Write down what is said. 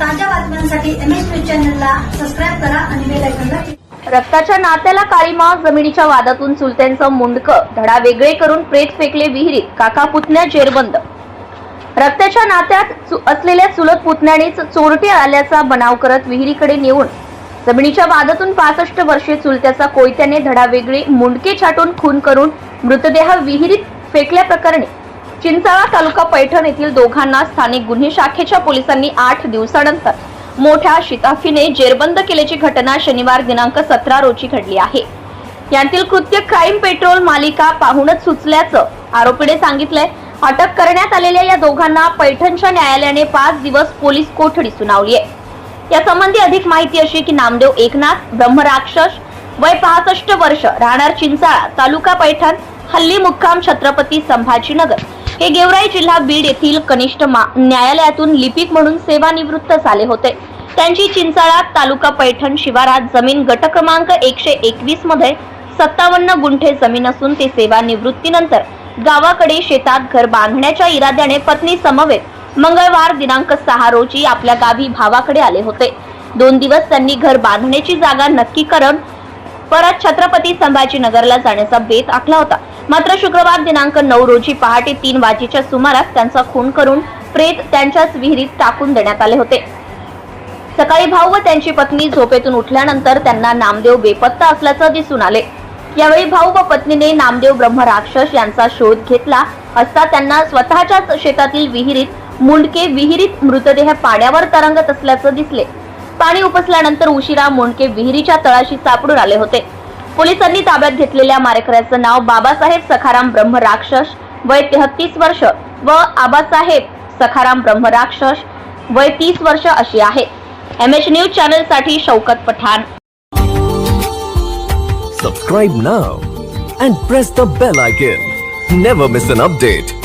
ताज्या बातम्यांसाठी M S news चॅनलला सबस्क्राईब करा आणि बेल आयकॉनला रक्ताच्या नात्याला काळीमा जमिनीच्या वादातून चुलत्यांचं मुंडकं धडा वेगळे करून प्रेत फेकले विहिरीत काका पुतण्या जेरबंद. रक्ताच्या नात्यात असलेल्या चुलत पुतण्यानेच चोरटे आल्याचा बनाव करत विहिरीकडे नेऊन जमिनीच्या वादातून पासष्ट वर्षे चुलत्याचा कोयत्याने धडा वेगळे मुंडके छाटून खून करून मृतदेह विहिरीत फेकल्याप्रकरणी चिंचाळा तालुका पैठण येथील दोघांना स्थानिक गुन्हे शाखेच्या पोलिसांनी आठ दिवसानंतर मोठ्या शिताफीने जेरबंद केल्याची घटना शनिवार दिनांक सतरा रोजी घडली आहे. यातील कृत्य क्राईम पेट्रोल मालिका पाहूनच सुचल्याचं आरोपीने सांगितलंय. अटक करण्यात आलेल्या या दोघांना पैठणच्या न्यायालयाने पाच दिवस पोलीस कोठडी सुनावली आहे यासंबंधी अधिक माहिती अशी की नामदेव एकनाथ ब्रह्मराक्षस वय पासष्ट वर्ष राहणार चिंचाळा तालुका पैठण हल्ली मुक्काम छत्रपती संभाजीनगर. हे गेवराई जिल्हा बीड येथील कनिष्ठ मा- न्यायालयातून लिपिक म्हणून सेवानिवृत्त झाले होते. त्यांची चिंचाळा तालुका पैठण शिवारात जमीन गट क्रमांक एकशे एकवीसमध्ये सत्तावन्न गुंठे जमीन असून ते सेवानिवृत्तीनंतर गावाकडे शेतात घर बांधण्याच्या इराद्याने पत्नी समवेत मंगळवार दिनांक सहा रोजी आपल्या गावी भावाकडे आले होते. दोन दिवस त्यांनी घर बांधण्याची जागा नक्की करून परत छत्रपती संभाजीनगरला जाण्याचा बेत आखला होता. मात्र शुक्रवार दिनांक नऊ रोजी पहाटे तीन वाजेच्या सुमारास त्यांचा खून करून प्रेत त्यांच्याच विहिरीत टाकून देण्यात आले होते. सकाळी भाऊ व त्यांची पत्नी झोपेतून उठल्यानंतर त्यांना नामदेव बेपत्ता असल्याचं दिसून आले. यावेळी भाऊ व पत्नीने नामदेव ब्रह्मराक्षस यांचा शोध घेतला असता त्यांना स्वतःच्याच शेतातील विहिरीत मुंडके विहिरीत मृतदेह पाण्यावर तरंगत असल्याचं दिसले. पाणी उपसल्यानंतर उशिरा मुंडके विहिरीच्या तळाशी सापडून आले होते. पोलिसांनी ताब्यात घेतलेल्या मारेकऱ्याचं नाव बाबासाहेब सखाराम ब्रह्मराक्षस वय तेहतीस वर्ष व आबासाहेब सखाराम ब्रह्मराक्षस वय तीस वर्ष अशी आहे. M H news चॅनलसाठी Shaukat Pathan. Subscribe now and press the bell icon never miss an update